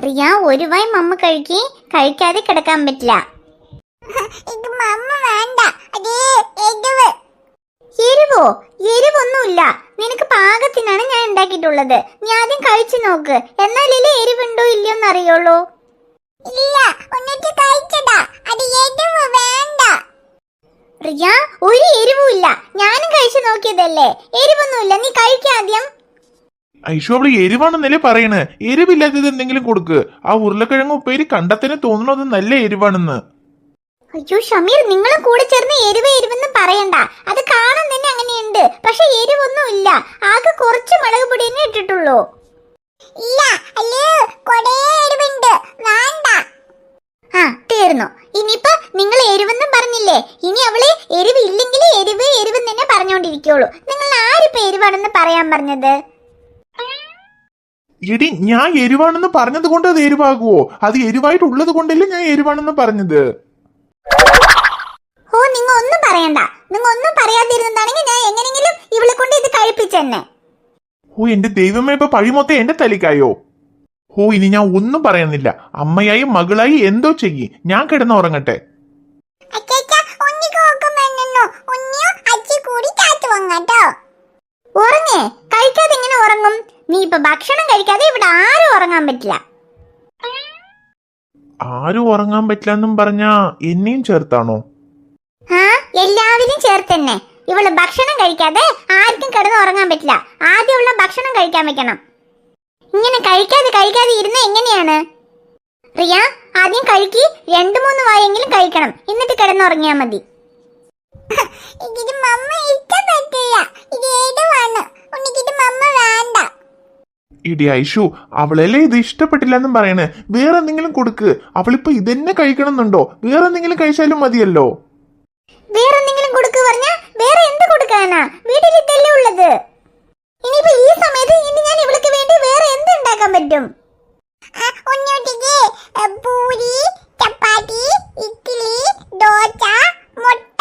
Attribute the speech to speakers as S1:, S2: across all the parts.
S1: ഒരു വൈ മമ്മ കഴിക്കി കഴിക്കാതെ കിടക്കാൻ പറ്റില്ല.
S2: എരിവ്.
S1: എരിവോ? എരിവൊന്നുമില്ല. നിനക്ക് പാകത്തിനാണ് ഞാൻ ഉണ്ടാക്കിയിട്ടുള്ളത്. നീ ആദ്യം കഴിച്ചു നോക്ക്. എന്നാലല്ലേ എരിവുണ്ടോ ഇല്ലയോ എന്ന് അറിയുള്ളൂ
S2: ഇല്ല ഒന്നിട്ട് കഴിച്ചതാ. അത് എരിവ് വേണ്ട.
S1: റിയ ഒരു എരിവുമില്ല. ഞാനും കഴിച്ചു നോക്കിയതല്ലേ? എരിവൊന്നുമില്ല. നീ കഴിക്കാദ്യം
S3: ഐഷു അവൾ എരിവാണെന്നല്ലേ പറയണ്? എരിവില്ലാത്തത് എന്തെങ്കിലും കൊടുക്ക്. ആ ഉരുളക്കിഴങ്ങ് ഉപ്പേരി കണ്ടത്തിന് തോന്നണത് നല്ല എരിവാണെന്ന്.
S1: അയ്യോ ഷമീർ നിങ്ങളും കൂടെ ചേർന്ന് എരിവ് എരിവെന്ന് പറയണ്ട. അത് കാണാൻ തന്നെ അങ്ങനെയുണ്ട്. പക്ഷെ എരിവൊന്നും ഇല്ല ആകെ കുറച്ച് മുളക് പൊടി തന്നെ ഇട്ടിട്ടുള്ളൂ.
S2: ഇല്ല അല്ലേ? കൊടേ എരിവുണ്ട്. വേണ്ട.
S1: ആ തീർന്നു. ഇനിയിപ്പോ നിങ്ങൾ എരിവെന്നും പറഞ്ഞില്ലേ? ഇനി അവൾ എരിവ് എരിവ് എരിവെന്ന് തന്നെ പറഞ്ഞുകൊണ്ടിരിക്കുള്ളൂ നിങ്ങൾ ആരിപ്പോ എരിവാണെന്ന് പറയാൻ പറഞ്ഞത്?
S3: എടി ഞാൻ എരിവാണെന്ന് പറഞ്ഞത് കൊണ്ട് അത് എരിവാകുവോ? അത് എരിവായിട്ടുള്ളത് കൊണ്ടല്ലേ ഞാൻ എരിവാണെന്ന് പറഞ്ഞത്?
S1: ഓ നിങ്ങൾ ഒന്നും പറയണ്ട. നിങ്ങൾ ഒന്നും പറയാതിരുന്നതാണെങ്കിൽ ഞാൻ എങ്ങനെയെങ്കിലും ഇവളെ കൊണ്ട് ഇത് കഴിപ്പിച്ചെന്നെ.
S3: ഓ എന്റെ ദൈവമേ ഇപ്പൊ പഴി മൊത്തം എന്റെ തലിക്കായോ ഓ ഇനി ഞാൻ ഒന്നും പറയുന്നില്ല. അമ്മയായി മകളായി എന്തോ ചെയ്യ്. ഞാൻ
S2: കിടന്ന് ഉറങ്ങട്ടെ.
S1: ഉറങ്ങേ? കഴിക്കാതെ ഇങ്ങനെ ഉറങ്ങും? നീ ഇപ്പൊ ഭക്ഷണം കഴിക്കാതെ ഇവിടെ ആരും ഉറങ്ങാൻ പറ്റില്ല.
S3: ആരും ഉറങ്ങാൻ പറ്റില്ല എന്നും പറഞ്ഞാ എന്നെയും ചേർത്താണോ?
S1: ആ എല്ലാവരും ചേർത്തന്നെ. ഇവൾ ഭക്ഷണം കഴിക്കാതെ ആർക്കും കിടന്ന് ഉറങ്ങാൻ പറ്റില്ല. ആദ്യം ഉള്ള ഭക്ഷണം കഴിക്കാൻ വെക്കണം. ഇങ്ങനെ കഴിക്കാതെ കഴിക്കാതെ ഇരുന്ന എങ്ങനെയാണ്? റിയ ആദ്യം കഴിക്കി രണ്ടു മൂന്ന് വായെങ്കിലും കഴിക്കണം. എന്നിട്ട് കിടന്നുറങ്ങിയാ മതി.
S2: മമ്മ ഇഷ്ടപ്പെട്ടില്ല ഇത് ഏതുവാണ് ഉണ്ണിക്കിത് മമ്മ വേണ്ട
S3: ഇടി ഐഷു അവളല്ലേ ഇത് ഇഷ്ടപ്പെട്ടില്ല എന്നും പറയണേ. വേറെ എന്തെങ്കിലും കൊടുക്ക്. അവളിപ്പോ ഇതന്നെ കഴിക്കണമെന്നുണ്ടോ? വേറെ എന്തെങ്കിലും കഴിച്ചാലും മതിയല്ലോ.
S1: വേറെ എന്തെങ്കിലും കൊടുക്ക് പറഞ്ഞാ വേറെ എന്ത് കൊടുക്കാനാ? വീട്ടിൽ ഇതല്ലേ ഉള്ളത്. ഇനിയിപ്പോ ഈ സമയത്ത് ഇനി ഞാൻ ഇവൾക്ക് വേണ്ടി വേറെ എന്ത് ഉണ്ടാക്കാൻ പറ്റും?
S2: പൂരി ചപ്പാത്തി ഇഡ്ഡലി ദോശ മുട്ട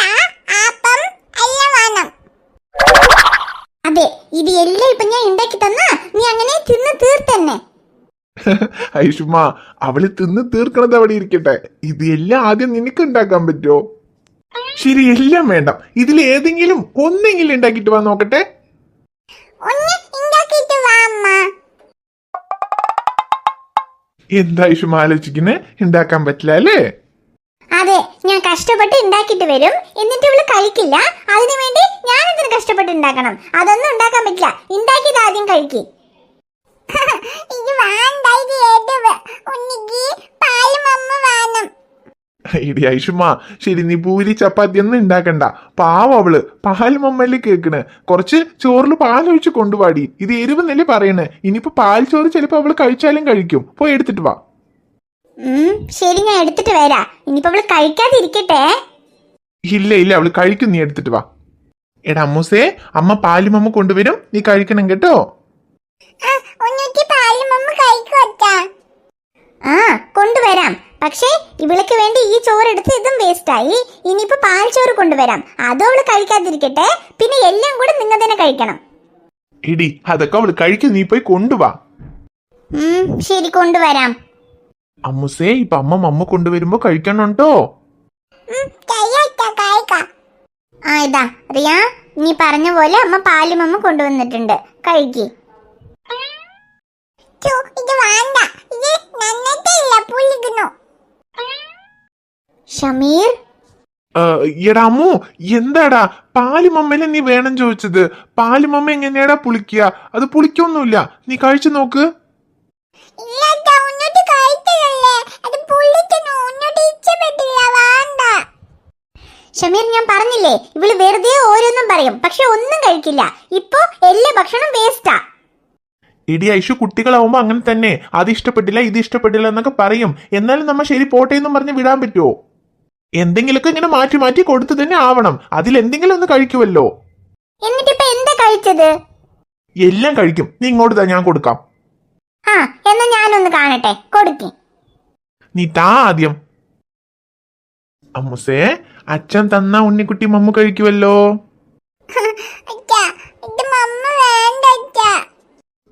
S2: ആപ്പം എല്ലാം വേണം.
S1: അതെ ഇത് എല്ലാം ഇപ്പൊ ഞാൻ ഉണ്ടാക്കി അങ്ങനെ തിന്ന് തീർത്തന്നെ.
S3: ഐഷുമ അവൾ തിന്ന് തീർക്കണത് അവിടെ ഇരിക്കട്ടെ. ഇത് എല്ലാം ആദ്യം നിനക്ക് ഉണ്ടാക്കാൻ പറ്റുമോ ശരി എല്ലാം വേണ്ട. ഇതിൽ ഏതെങ്കിലും ഒന്നെങ്കിലും ഉണ്ടാക്കിട്ട് വാ നോക്കട്ടെ. എന്താ ഐഷുമ ആലോചിക്കുന്നേ? ഉണ്ടാക്കാൻ പറ്റില്ല അല്ലേ?
S1: അതെ ഞാൻ കഷ്ടപ്പെട്ട് ഉണ്ടാക്കിയിട്ട് വരും. എന്നിട്ട് ഇവൾ കഴിക്കില്ല. അതിനു വേണ്ടി ഞാൻ എന്തിനു കഷ്ടപ്പെട്ട് ഉണ്ടാക്കണം? അതൊന്നും ഉണ്ടാക്കാൻ പറ്റില്ല. ഉണ്ടാക്കിയത് ആദ്യം കഴിക്കി.
S3: ഇടി ഐഷുമ്മ ശരി നീ പൂരി ചപ്പാത്തി ഒന്നും ഉണ്ടാക്കണ്ട പാവ അവൾ. പാലും അമ്മല്ലേ കേക്കണ്. കുറച്ച് ചോറിൽ പാലൊഴിച്ച് കൊണ്ടുപാടി ഇത് എരിവെന്നല്ലേ പറയണേ. ഇനിയിപ്പോ പാൽ ചോറ് ചിലപ്പോ അവൾ കഴിച്ചാലും കഴിക്കും. പോയി എടുത്തിട്ട് വാ.
S1: ശരി ഞാൻ എടുത്തിട്ട് വരാ. ഇനിയിപ്പോ അവൾ കഴിക്കാതിരിക്കട്ടെ.
S3: ഇല്ല ഇല്ല അവൾ കഴിക്കും. നീ എടുത്തിട്ട് വാ. എടാ അമ്മൂസേ അമ്മ പാലും അമ്മ കൊണ്ടുവരും. നീ കഴിക്കണം കേട്ടോ
S2: ആ ഉണ്ണിക്ക് പാലും അമ്മ കഴിക്കോട്ടാ
S1: ആ കൊണ്ടുവരാം. പക്ഷേ ഇവിളക്ക് വേണ്ടി ഈ ചോറെടുത്ത് ഇതും വേസ്റ്റായി ഇനിയിപ്പോ പാൽ ചോറ് കൊണ്ടുവരാം. അതും അവൾ കഴിക്കാതിരിക്കട്ടെ. പിന്നെ എല്ലാം കൂടെ നിങ്ങൾ തന്നെ കഴിക്കണം.
S3: ഇടി അതൊക്കെ അവൾ കഴിക്കും. നീ പോയി കൊണ്ടുവാ.
S1: ശരി കൊണ്ടുവരാം.
S3: അമ്മുസേ ഇപ്പൊ അമ്മ മമ്മ കൊണ്ടുവരുമ്പോ കഴിക്കണുണ്ടോ?
S1: ആ ഇതാ റിയ നീ പറഞ്ഞ പോലെ അമ്മ പാലും അമ്മ കൊണ്ടുവന്നിട്ടുണ്ട്. കഴിക്കി
S2: ചോ ഇത് വേണ്ട ഇത് നന്നിട്ടില്ല പുളിക്കുന്നു
S1: ഷമീർ?
S3: എടാ അമ്മു എന്താടാ? പാലുമമ്മയിലെ നീ വേണം ചോദിച്ചത്. പാലുമമ്മ എങ്ങനെയാടാ പുളിക്കുക? അത് പുളിക്കൊന്നുമില്ല. നീ കഴിച്ചു നോക്ക്.
S1: ഷമീർ ഞാൻ പറഞ്ഞില്ലേ ഇവൾ വെറുതെ ഓരോന്നും പറയും പക്ഷെ ഒന്നും കഴിക്കില്ല. ഇപ്പൊ എല്ലാ ഭക്ഷണം വേസ്റ്റാ
S3: ഇടി ഐഷു കുട്ടികളാവുമ്പോ അങ്ങനെ തന്നെ. അത് ഇഷ്ടപ്പെട്ടില്ല ഇത് ഇഷ്ടപ്പെട്ടില്ല എന്നൊക്കെ പറയും. എന്നാലും നമ്മ ശരി പോട്ടെ എന്നും പറഞ്ഞ് വിടാൻ പറ്റുമോ എന്തെങ്കിലുമൊക്കെ ഇങ്ങനെ മാറ്റി മാറ്റി കൊടുത്തു തന്നെ ആവണം. അതിൽ എന്തെങ്കിലും ഒന്ന് കഴിക്കുമല്ലോ
S1: എന്നിട്ടിപ്പൊ എന്താ കഴിച്ചത്?
S3: എല്ലാം കഴിക്കും. നീ ഇങ്ങോട്ട് താ ഞാൻ കൊടുക്കാം.
S1: ആ എന്നാ ഞാനൊന്ന് കാണട്ടെ. കൊടുക്കി.
S3: നീ താ ആദ്യം. അമ്മുസേ അച്ഛൻ തന്ന ഉണ്ണിക്കുട്ടി മമ്മു കഴിക്കുമല്ലോ
S2: അച്ഛാ ഇത് മമ്മ വേണ്ട അച്ഛാ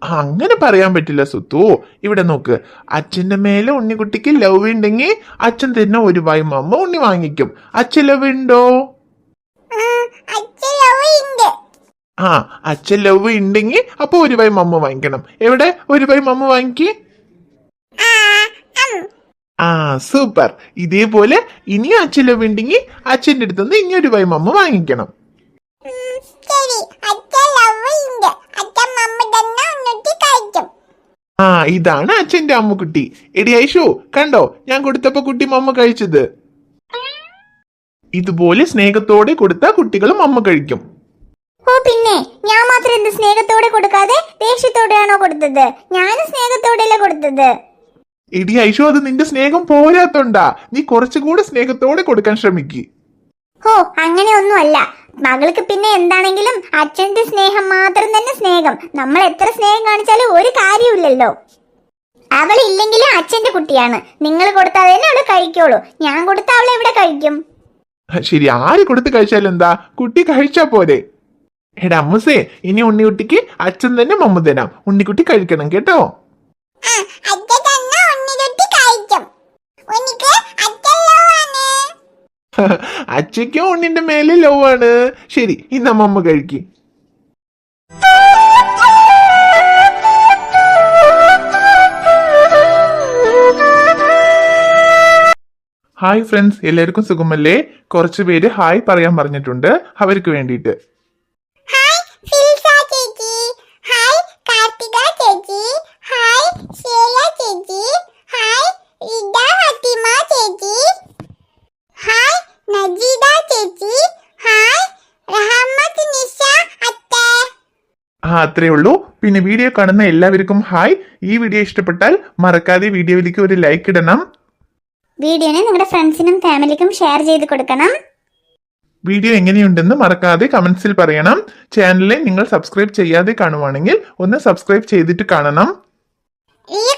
S3: അങ്ങനെ പറയാൻ പറ്റില്ല സുത്തു ഇവിടെ നോക്ക്. അച്ഛന്റെ മേലെ ഉണ്ണിക്കുട്ടിക്ക് ലവ് ഉണ്ടെങ്കിൽ അച്ഛൻ തന്നെ ഒരു വായി മമ്മ ഉണ്ണി വാങ്ങിക്കും. അച്ഛൻ ലവ് ഉണ്ടോ? ആ അച്ഛൻ ലവ് ഉണ്ടെങ്കിൽ അപ്പൊ ഒരു വായി മമ്മ വാങ്ങിക്കണം. എവിടെ? ഒരു വായി മമ്മ വാങ്ങിക്കേ.
S2: ആ
S3: ആ സൂപ്പർ ഇതേപോലെ ഇനിയും അച്ഛൻ ലവ് ഉണ്ടെങ്കിൽ അച്ഛന്റെ അടുത്തുനിന്ന് ഇനി ഒരു വായി മമ്മ വാങ്ങിക്കണം.
S2: ശരി. അച്ഛൻ ലവ് ഉണ്ട് അച്ഛൻ മമ്മ തന്നെ ഉണ്ണുട്ടി കഴിക്കും
S3: ആ ഇതാണ് അച്ഛന്റെ അമ്മുക്കുട്ടി. എടി ഐഷു കണ്ടോ? ഞാൻ കൊടുത്തപ്പോ കുട്ടി മമ്മ കഴിച്ചത്. ഇതുപോലെ സ്നേഹത്തോടെ കൊടുത്ത കുട്ടികളും അമ്മ കഴിക്കും.
S1: ഓ പിന്നെ ഞാൻ മാത്രം എന്ത് സ്നേഹത്തോടെ കൊടുക്കാതെ ദേഷ്യത്തോടെയാണോ കൊടുത്തത്? ഞാനും സ്നേഹത്തോടെയല്ലേ കൊടുത്തത്.
S3: എടി ഐഷു അത് നിന്റെ സ്നേഹം പോരാത്തോണ്ടാ. നീ കുറച്ചുകൂടെ സ്നേഹത്തോടെ കൊടുക്കാൻ ശ്രമിക്ക്.
S1: ഓ അങ്ങനെ ഒന്നുമല്ല മകൾക്ക് പിന്നെ എന്താണെങ്കിലും അച്ഛന്റെ സ്നേഹം മാത്രം തന്നെ സ്നേഹം. നമ്മൾ എത്ര സ്നേഹം കാണിച്ചാലും ഒരു കാര്യമില്ലല്ലോ അവൾ ഇല്ലെങ്കിലും അച്ഛന്റെ കുട്ടിയാണ്. നിങ്ങൾ കൊടുത്താൽ തന്നെ അവൾ കഴിക്കോളൂ ഞാൻ കൊടുത്ത അവൾ എവിടെ കഴിക്കും?
S3: ശരി ആര് കൊടുത്ത് കഴിച്ചാലും എന്താ? കുട്ടി കഴിച്ചാ പോരെ. എടാ അമ്മസേ ഇനി ഉണ്ണിക്കുട്ടിക്ക് അച്ഛൻ തന്നെ മമ്മ തരാം ഉണ്ണിക്കുട്ടി കഴിക്കണം കേട്ടോ
S2: ആ അച്ഛൻ തന്നെ ഉണ്ണിരുട്ടി കഴിക്കും ഉണ്ണിക്ക് അച്ഛൻ ലവ് ആണ്
S3: അച്ഛയ്ക്കും ഓണിന്റെ മേലെ ലവ് ആണ്. ശരി ഇന്ന് അമ്മമ്മ കഴിക്കും. ഹായ് ഫ്രണ്ട്സ് എല്ലാവർക്കും സുഖമല്ലേ? കുറച്ച് പേര് ഹായ് പറയാൻ പറഞ്ഞിട്ടുണ്ട്. അവർക്ക്
S2: വേണ്ടിട്ട് ചേച്ചി. ഹായ് കാർത്തിക ചേച്ചി. ഹായ് ശ്രേയ ചേച്ചി. ഫാത്തിമ നജീദ ചേച്ചി. ഹായ്. റഹമത്ത് നിഷ അത്തേ.
S3: ആ അത്രേ ഉള്ളൂ. പിന്നെ വീഡിയോ കാണുന്ന എല്ലാവർക്കും ഹായ്. ഈ വീഡിയോ ഇഷ്ടപ്പെട്ടാൽ മറക്കാതെ വീഡിയോയിലേക്ക് ഒരു ലൈക്ക് ഇടണം.
S1: വീഡിയോനെ നിങ്ങളുടെ ഫ്രണ്ട്സിനും ഫാമിലിക്കും ഷെയർ ചെയ്ത് കൊടുക്കണം.
S3: വീഡിയോ എങ്ങനെയുണ്ടെന്ന് മറക്കാതെ കമന്റ്സിൽ പറയണം. ചാനലിനെ നിങ്ങൾ സബ്സ്ക്രൈബ് ചെയ്യാതെ കാണുവാണെങ്കിൽ ഒന്ന് സബ്സ്ക്രൈബ് ചെയ്തിട്ട് കാണണം.
S2: റിയ